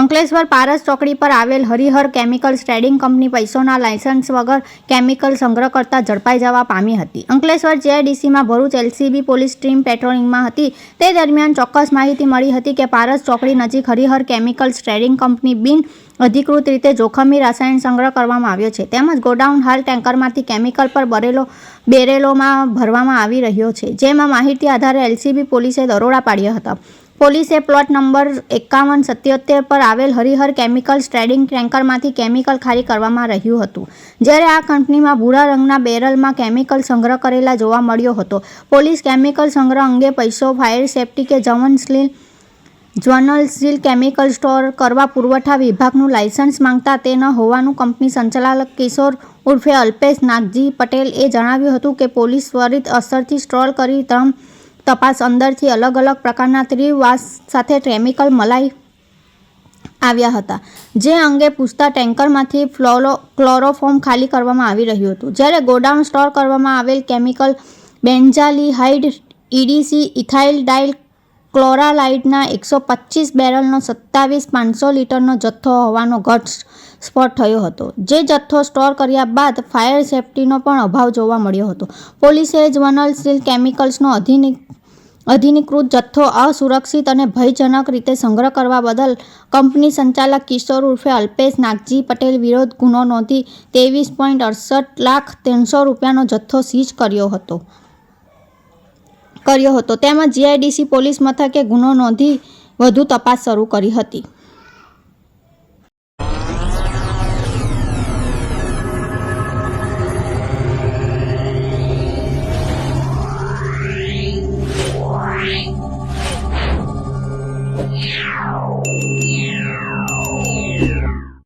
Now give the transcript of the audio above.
અંકલેશ્વર પારસ ચોકડી પર આવેલ Harihar chemicals trading company પૈસોના licence વગર કેમિકલ સંગ્રહ કરતા ઝડપાઈ જવા પામી હતી. Ankleshwar જેઆઈડીસીમાં Bharuch LCB police team પેટ્રોલિંગમાં હતી. તે દરમિયાન ચોક્કસ માહિતી મળી હતી કે પારસ ચોકડી નજીક હરિહર કેમિકલ્સ ટ્રેડિંગ કંપની બિન અધિકૃત રીતે જોખમી રસાયણ સંગ્રહ કરવામાં આવ્યો છે. તેમજ ગોડાઉન હાલ ટેન્કરમાંથી કેમિકલ પર બરેલો, બેરેલોમાં ભરવામાં આવી રહ્યો છે. જેમાં માહિતી આધારે એલસીબી પોલીસે દરોડા પાડ્યા હતા. પોલીસે પ્લોટ નંબર એકાવન સત્યોતેર પર આવેલ હરિહર કેમિકલ્સ ટ્રેડિંગ ટેન્કરમાંથી કેમિકલ ખાલી કરવામાં રહ્યું હતું. જ્યારે આ કંપનીમાં ભૂરા રંગના બેરલમાં કેમિકલ સંગ્રહ કરેલા જોવા મળ્યો હતો. પોલીસ કેમિકલ સંગ્રહ અંગે પૈસો, ફાયર સેફ્ટી કે જવન જ્વનલશીલ કેમિકલ સ્ટોર કરવા પુરવઠા વિભાગનું લાયસન્સ માંગતા તે ન હોવાનું કંપની સંચાલક કિશોર ઉર્ફે અલ્પેશ નાગજી પટેલ એ જણાવ્યું હતું કે પોલીસ ત્વરિત અસરથી સ્ટ્રોલ કરી તમામ તપાસ અંદરથી અલગ અલગ પ્રકારના ત્રિવાસ સાથે કેમિકલ મલાઈ આવ્યા હતા, જે અંગે પૂછતા ટેન્કરમાંથી ફ્લોરો, ક્લોરોફોર્મ ખાલી કરવામાં આવી રહ્યું હતું. જ્યારે ગોડાઉન સ્ટોર કરવામાં આવેલ કેમિકલ બેન્ઝાલિહાઇડ, ઇડીસી, ઇથાઇલ ડાઇલ, ક્લોરાલાઇડના એકસો પચીસ બેરલનો સત્તાવીસ પાંચસો લીટરનો જથ્થો હોવાનો ઘટ સ્પોટ થયો હતો. જે જથ્થો સ્ટોર કર્યા બાદ ફાયર સેફ્ટીનો પણ અભાવ જોવા મળ્યો હતો. પોલીસે જ્વનલ સ્ટીલ કેમિકલ્સનો અધિનિક અધિનિકૃત જથ્થો અસુરક્ષિત અને ભયજનક રીતે સંગ્રહ કરવા બદલ કંપની સંચાલક કિશોર ઉર્ફે અલ્પેશ નાગજી પટેલ વિરોધ ગુનો નોંધી ત્રેવીસ પોઈન્ટ અડસઠ લાખ ત્રણસો રૂપિયાનો જથ્થો સીઝ કર્યો હતો. કર્યો હતો. તેમાં જીઆઈડીસી પોલીસ મથકે ગુનો નોંધી વધુ તપાસ શરૂ કરી હતી.